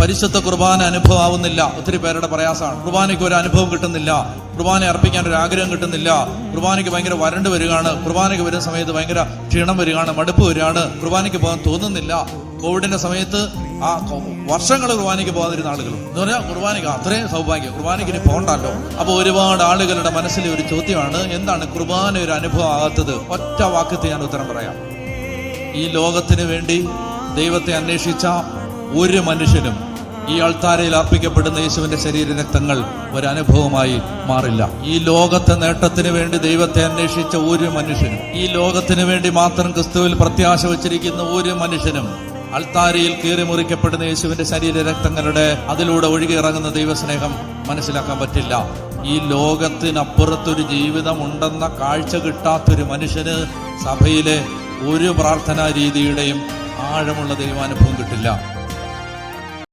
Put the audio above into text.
പരിശുദ്ധ കുർബാന അനുഭവം ആവുന്നില്ല ഒത്തിരി പേരുടെ പ്രയാസമാണ്. കുർബാനയ്ക്ക് ഒരു അനുഭവം കിട്ടുന്നില്ല. കുർബാന അർപ്പിക്കാൻ ഒരു ആഗ്രഹം കിട്ടുന്നില്ല. കുർബാനയ്ക്ക് ഭയങ്കര വരണ്ട് വരികയാണ്. കുർബാനയ്ക്ക് വരുന്ന സമയത്ത് ഭയങ്കര ക്ഷീണം വരികയാണ്. മടുപ്പ് വരികയാണ്. കുർബാനയ്ക്ക് പോകാൻ തോന്നുന്നില്ല. കോവിഡിന്റെ സമയത്ത് ആ വർഷങ്ങൾ കുർബാനയ്ക്ക് പോകാതിരുന്ന ആളുകൾ. എന്ന് പറഞ്ഞാൽ കുർബാനയ്ക്ക് അത്രയും സൗഭാഗ്യം. കുർബാനയ്ക്ക് ഇനി പോകണ്ടല്ലോ. അപ്പൊ ഒരുപാട് ആളുകളുടെ മനസ്സിലെ ഒരു ചോദ്യമാണ് എന്താണ് കുർബാന ഒരു അനുഭവം ആകാത്തത് ഒറ്റ വാക്കത്തിൽ ഞാൻ ഉത്തരം പറയാം. ഈ ലോകത്തിന് വേണ്ടി ദൈവത്തെ അന്വേഷിച്ച ഒരു മനുഷ്യനും ഈ അൾത്താരയിൽ അർപ്പിക്കപ്പെടുന്ന യേശുവിന്റെ ശരീര രക്തങ്ങൾ ഒരു അനുഭവമായി മാറില്ല. ഈ ലോകത്തെ നേട്ടത്തിന് വേണ്ടി ദൈവത്തെ അന്വേഷിച്ച ഒരു മനുഷ്യനും ഈ ലോകത്തിന് വേണ്ടി മാത്രം ക്രിസ്തുവിൽ പ്രത്യാശ വച്ചിരിക്കുന്ന ഒരു മനുഷ്യനും അൾത്താരയിൽ കീറി മുറിക്കപ്പെടുന്ന യേശുവിന്റെ ശരീര രക്തങ്ങളുടെ അതിലൂടെ ഒഴുകി ഇറങ്ങുന്ന ദൈവസ്നേഹം മനസ്സിലാക്കാൻ പറ്റില്ല. ഈ ലോകത്തിനപ്പുറത്തൊരു ജീവിതം ഉണ്ടെന്ന കാഴ്ച കിട്ടാത്തൊരു മനുഷ്യന് സഭയിലെ ഒരു പ്രാർത്ഥനാ രീതിയുടെയും ആഴമുള്ള ദൈവാനുഭവം കിട്ടില്ല.